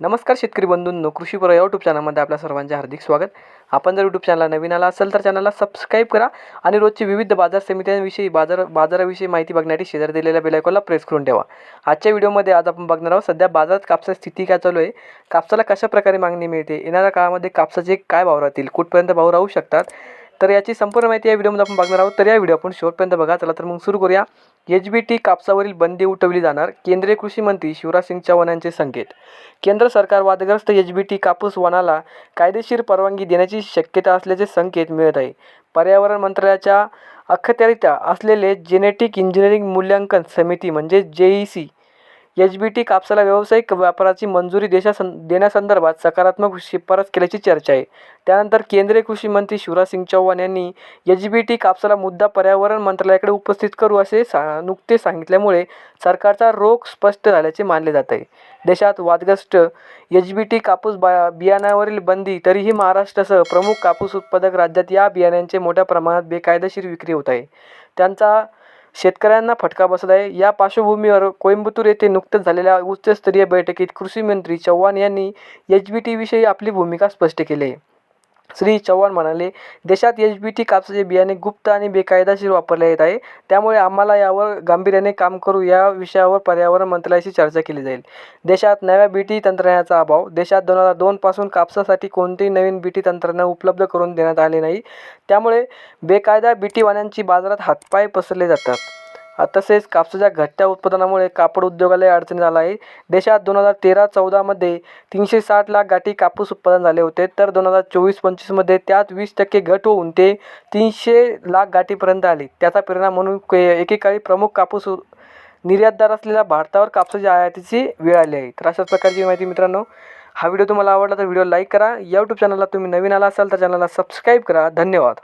नमस्कार शेतकरी बंधूंनो कृषीपर या यूट्यूब चॅनलमध्ये आपल्या सर्वांचे हार्दिक स्वागत. आपण जर यूट्यूब चॅनलला नवीन आला असेल तर चॅनलला सबस्क्राईब करा आणि रोजची विविध बाजार समित्यांविषयी बाजार बाजाराविषयी माहिती बघण्यासाठी शेजारी दिलेल्या बेलायकॉनला प्रेस करून ठेवा. आजच्या व्हिडिओमध्ये आज आपण बघणार आहोत सध्या बाजारात कापसाची स्थिती काय चालू आहे कापसाला कशा प्रकारे मागणी मिळते येणाऱ्या काळामध्ये कापसाचे काय भाव राहतील कुठपर्यंत भाव राहू शकतात तर याची संपूर्ण माहिती या व्हिडिओमध्ये आपण बघणार आहोत. तर या व्हिडिओ आपण शेवटपर्यंत बघा. चला तर मग सुरू करूया. एच बी टी कापसावरील बंदी उठवली जाणार. केंद्रीय कृषी मंत्री शिवराज सिंग चव्हाण यांचे संकेत. केंद्र सरकार वादग्रस्त एच बी टी कापूस वनाला कायदेशीर परवानगी देण्याची शक्यता असल्याचे संकेत मिळत आहे. पर्यावरण मंत्रालयाच्या अखत्यारित्या असलेले जेनेटिक इंजिनिअरिंग मूल्यांकन समिती म्हणजे जे E C H B T कापसाला व्यावसायिक व्यापाराची मंजुरी देशासं देण्यासंदर्भात सकारात्मक शिफारस केल्याची चर्चा आहे. त्यानंतर केंद्रीय कृषी मंत्री शिवराज सिंग चौहान यांनी एच बी टी कापसाला मुद्दा पर्यावरण मंत्रालयाकडे उपस्थित करू असे सा नुकते सांगितल्यामुळे सरकारचा रोख स्पष्ट झाल्याचे मानले जात आहे. देशात वादग्रस्त एच बी टी कापूस बा बियाण्यावरील बंदी तरीही महाराष्ट्रासह प्रमुख कापूस उत्पादक राज्यात या बियाण्यांचे मोठ्या प्रमाणात बेकायदेशीर विक्री होत आहे. त्यांचा शेतकऱ्यांना फटका बसत आहे. या पार्श्वभूमीवर कोइंबतूर येथे नुकत्याच झालेल्या उच्चस्तरीय बैठकीत कृषी मंत्री चव्हाण यांनी एच बी टीविषयी आपली भूमिका स्पष्ट केली. आहे श्री चव्हाण म्हणाले देशात एच बी टी कापसाचे बियाणे गुप्त आणि बेकायदाशीर वापरले येत आहे. त्यामुळे आम्हाला यावर गांभीर्याने काम करू. या विषयावर पर्यावरण मंत्रालयाशी चर्चा केली जाईल. देशात नव्या बी टी तंत्रज्ञानाचा अभाव. देशात दोन हजार दोनपासून कापसासाठी कोणतेही नवीन बी टी तंत्रज्ञान उपलब्ध करून देण्यात आले नाही. त्यामुळे बेकायदा बी टी वाण्यांची बाजारात हातपाय पसरले जातात. तसेच कापसाच्या घटत्या उत्पादनामुळे कापड उद्योगालाही अडचणीत आला आहे देशात दोन हजार तेरा चौदामध्ये तीनशे साठ लाख गाठी कापूस उत्पादन झाले होते. तर दोन हजार चोवीस पंचवीसमध्ये त्यात वीस टक्के घट होऊन ते तीनशे लाख गाठीपर्यंत आली. त्याचा परिणाम म्हणून के एकेकाळी प्रमुख कापूस निर्यातदार असलेल्या भारतावर कापसाच्या आयातीची वेळ आली आहे. तर अशाच प्रकारची माहिती मित्रांनो हा व्हिडिओ तुम्हाला आवडला तर व्हिडिओ लाईक करा. यूट्यूब चॅनलला तुम्ही नवीन आला असाल तर चॅनलला सबस्क्राईब करा. धन्यवाद.